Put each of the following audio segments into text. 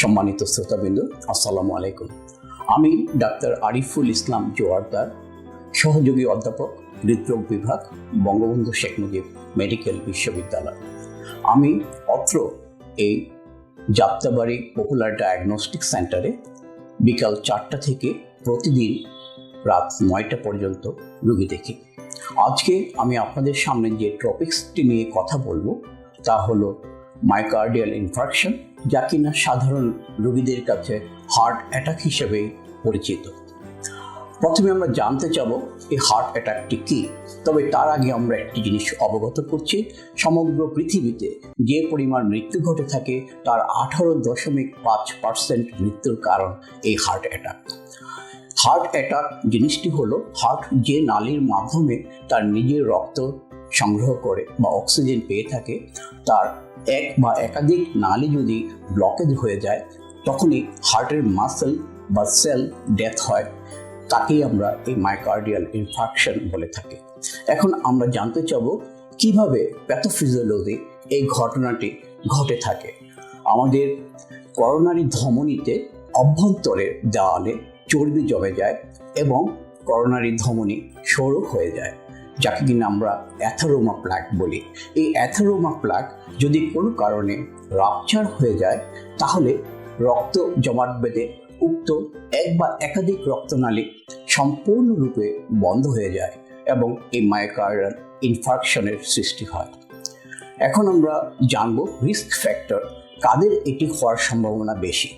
সম্মানিত শ্রোতাবৃন্দ, আসসালামু আলাইকুম। আমি ডাক্তার আরিফুল ইসলাম জোয়ারদার, সহযোগী অধ্যাপক, হৃদরোগ বিভাগ, বঙ্গবন্ধু শেখ মুজিব মেডিকেল বিশ্ববিদ্যালয়। আমি অত্র এই যাত্রাবাড়ি পপুলার ডায়াগনস্টিক সেন্টারে বিকাল চারটা থেকে প্রতিদিন রাত নয়টা পর্যন্ত রুগী দেখি। আজকে আমি আপনাদের সামনে যে টপিক্সটি নিয়ে কথা বলব, তা হলো মাইকার্ডিয়াল ইনফার্কশন যা কিনা সাধারণ রোগীদের কাছে হার্ট অ্যাটাক হিসেবে পরিচিত। প্রথমে আমরা জানতে চাব, এই হার্ট অ্যাটাকটি কী? তবে তার আগে আমরা একটি জিনিস অবগত করছি, সমগ্র পৃথিবীতে যে পরিমাণ মৃত্যু ঘটে থাকে, তার আঠারো দশমিক পাঁচ পার্সেন্ট মৃত্যুর কারণ এই হার্ট অ্যাটাক হার্ট অ্যাটাক জিনিসটি হলো হার্ট যে নালীর মাধ্যমে তার নিজের রক্ত সংগ্রহ করে বা অক্সিজেন পেয়ে থাকে, তার এক বা একাধিক নালী যদি ব্লকেজ হয়ে যায়, তখনই হার্টের মাসেল বা সেল ডেথ হয়। তাকেই আমরা এই মাইকার্ডিয়াল ইনফাকশন বলে থাকি। এখন আমরা জানতে চাবো, কীভাবে প্যাথোফিজিওলজি এই ঘটনাটি ঘটে থাকে? আমাদের করোনারি ধমনীতে অভ্যন্তরের দেওয়ালে চর্বি জমে যায় এবং করোনারি ধমনী সরু হয়ে যায়। যাকে কিনা আমরা অ্যাথারোমা প্লাক বলি। এই অ্যাথারোমা প্লাক যদি কোনো কারণে রাপচার হয়ে যায়, তাহলে রক্ত জমাট বেঁধে উক্ত এক বা একাধিক রক্তনালী সম্পূর্ণরূপে বন্ধ হয়ে যায় এবং এই মায়োকার্ডিয়াল ইনফার্কশনের সৃষ্টি হয়। এখন আমরা জানব রিস্ক ফ্যাক্টর কাদের এটি হওয়ার সম্ভাবনা বেশি।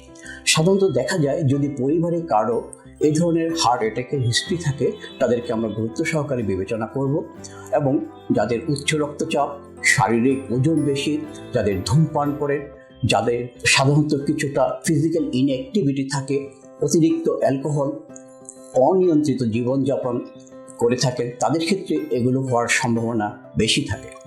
সাধারণত দেখা যায় যদি পরিবারে কারও এই ধরনের হার্ট অ্যাটাকের হিস্ট্রি থাকে, তাদেরকে আমরা গুরুত্ব সহকারে বিবেচনা করব এবং যাদের উচ্চ রক্তচাপ, শারীরিক ওজন বেশি, যাদের ধূমপান করেন যাদের সাধারণত কিছুটা ফিজিক্যাল ইনঅ্যাক্টিভিটি থাকে, অতিরিক্ত অ্যালকোহল অনিয়ন্ত্রিত জীবনযাপন করে থাকেন, তাদের ক্ষেত্রে এগুলো হওয়ার সম্ভাবনা বেশি থাকে।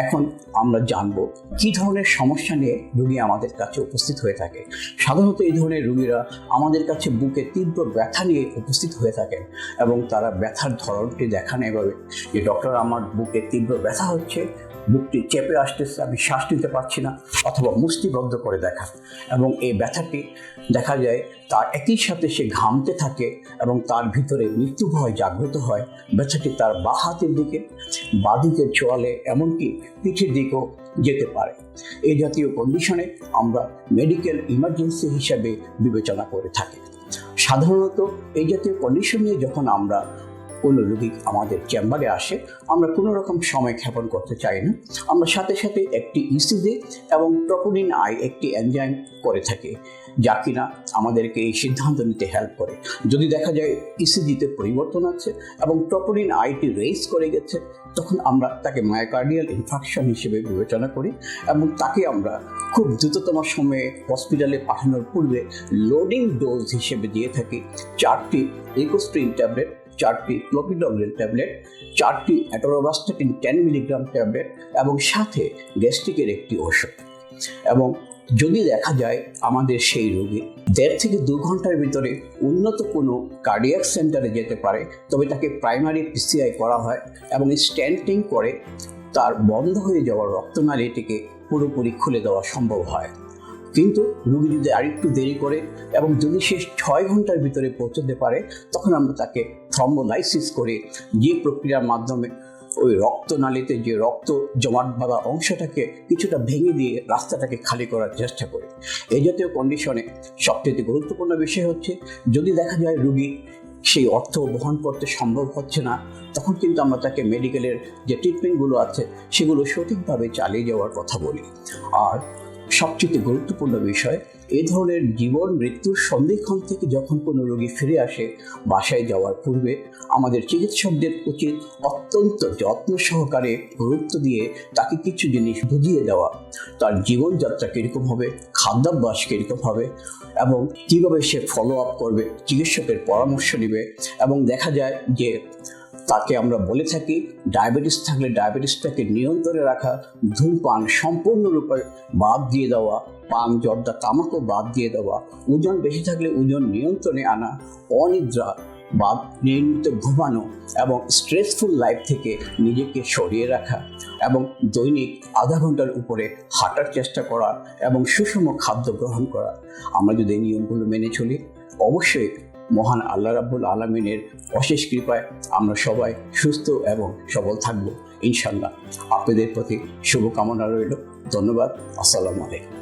এখন আমরা জানব কি ধরনের সমস্যা নিয়ে রুগী আমাদের কাছে উপস্থিত হয়ে থাকে। সাধারণত এই ধরনের রুগীরা আমাদের কাছে বুকে তীব্র ব্যথা নিয়ে উপস্থিত হয়ে থাকেন এবং তারা ব্যথার ধরনটি দেখান এভাবে যে, ডক্টর, আমার বুকে তীব্র ব্যথা হচ্ছে বুকটি চেপে আসতেছে, আমি শ্বাস নিতে পারছি না, অথবা মুষ্টিবদ্ধ করে দেখা। এবং এই ব্যথাটি দেখা যায়, তার একই সাথে সে ঘামতে থাকে এবং তার ভিতরে মৃত্যু ভয় জাগ্রত হয়। ব্যথাটি তার বা হাতের দিকে, বা দিকের চোয়ালে, এমনকি পিঠের দিকেও যেতে পারে। এই জাতীয় কন্ডিশনে আমরা মেডিকেল ইমার্জেন্সি হিসাবে বিবেচনা করে থাকি। সাধারণত এই জাতীয় কন্ডিশন নিয়ে যখন আমরা কোনো রোগী আমাদের চেম্বারে আসে। আমরা কোনো রকম সময় ক্ষেপণ করতে চাই না। আমরা সাথে সাথে একটি ইসিজি এবং ট্রপোলিন আই একটি এনজাইম করে থাকি, যা কিনা আমাদেরকে এই সিদ্ধান্ত নিতে হেল্প করে। যদি দেখা যায় ইসিজিতে পরিবর্তন আছে এবং ট্রপোলিন আইটি রেজ করে গেছে, তখন আমরা তাকে মায়োকার্ডিয়াল ইনফেকশন হিসেবে বিবেচনা করি এবং তাকে আমরা খুব দ্রুততম সময়ে হসপিটালে পাঠানোর পূর্বে লোডিং ডোজ হিসেবে দিয়ে থাকি চারটি ইকোস্ট্রিন ট্যাবলেট চারটি ক্লোপিডগ্রেল ট্যাবলেট চারটি অ্যাটোরোবাস্টাটিন টেন মিলিগ্রাম ট্যাবলেট এবং সাথে গ্যাস্ট্রিকের একটি ওষুধ এবং যদি দেখা যায় আমাদের সেই রোগী দেড় থেকে দু ঘণ্টার ভিতরে উন্নত কোনো কার্ডিয়াক সেন্টারে যেতে পারে, তবে তাকে প্রাইমারি পিসিআই করা হয় এবং স্ট্যান্টিং করে তার বন্ধ হয়ে যাওয়ার রক্তনালীটিকে পুরোপুরি খুলে দেওয়া সম্ভব হয়। কিন্তু রুগী যদি আরেকটু দেরি করে এবং যদি সে ছয় ঘণ্টার ভিতরে পৌঁছতে পারে, তখন আমরা তাকে থ্রম্বোলাইসিস করে যে প্রক্রিয়ার মাধ্যমে ওই রক্তনালীতে যে রক্ত জমাট বাঁধা অংশটাকে কিছুটা ভেঙে দিয়ে রাস্তাটাকে খালি করার চেষ্টা করি। এই জাতীয় কন্ডিশনে সবচেয়ে গুরুত্বপূর্ণ বিষয় হচ্ছে, যদি দেখা যায় রুগী সেই অর্থ বহন করতে সম্ভব হচ্ছে না, তখন কিন্তু আমরা তাকে মেডিকেলের যে ট্রিটমেন্টগুলো আছে, সেগুলো সঠিকভাবে চালিয়ে যাওয়ার কথা বলি। আর সবচেয়ে গুরুত্বপূর্ণ বিষয়, এ ধরনের জীবন, মৃত্যুর সন্ধিক্ষণ থেকে যখন কোনো রোগী ফিরে আসে বাসায় যাওয়ার পূর্বে, আমাদের চিকিৎসকদের উচিত অত্যন্ত যত্ন সহকারে গুরুত্ব দিয়ে তাকে কিছু জিনিস বুঝিয়ে দেওয়া। তার জীবনযাত্রা কীরকম হবে, খাদ্যাভ্যাস কীরকম হবে এবং কীভাবে সে ফলো আপ করবে, চিকিৎসকের পরামর্শ নেবে এবং দেখা যায় যে তাকে আমরা বলে থাকি ডায়াবেটিস থাকলে ডায়াবেটিসটাকে নিয়ন্ত্রণে রাখা, ধূমপান সম্পূর্ণরূপে বাদ দিয়ে দেওয়া, পান, জর্দা, তামাকও বাদ দিয়ে দেওয়া, ওজন বেশি থাকলে ওজন নিয়ন্ত্রণে আনা, অনিদ্রা বা নিয়মিত ঘুমানো এবং স্ট্রেসফুল লাইফ থেকে নিজেকে সরিয়ে রাখা এবং দৈনিক আধা ঘণ্টার উপরে হাঁটার চেষ্টা করা এবং সুষম খাদ্য গ্রহণ করা। আমরা যদি এই নিয়মগুলো মেনে চলি, অবশ্যই মহান আল্লাহ রাব্বুল আলমিনের অশেষ কৃপায় আমরা সবাই সুস্থ এবং সবল থাকব ইনশাল্লাহ আপনাদের প্রতি শুভকামনা রইল। ধন্যবাদ। আসসালামু আলাইকুম।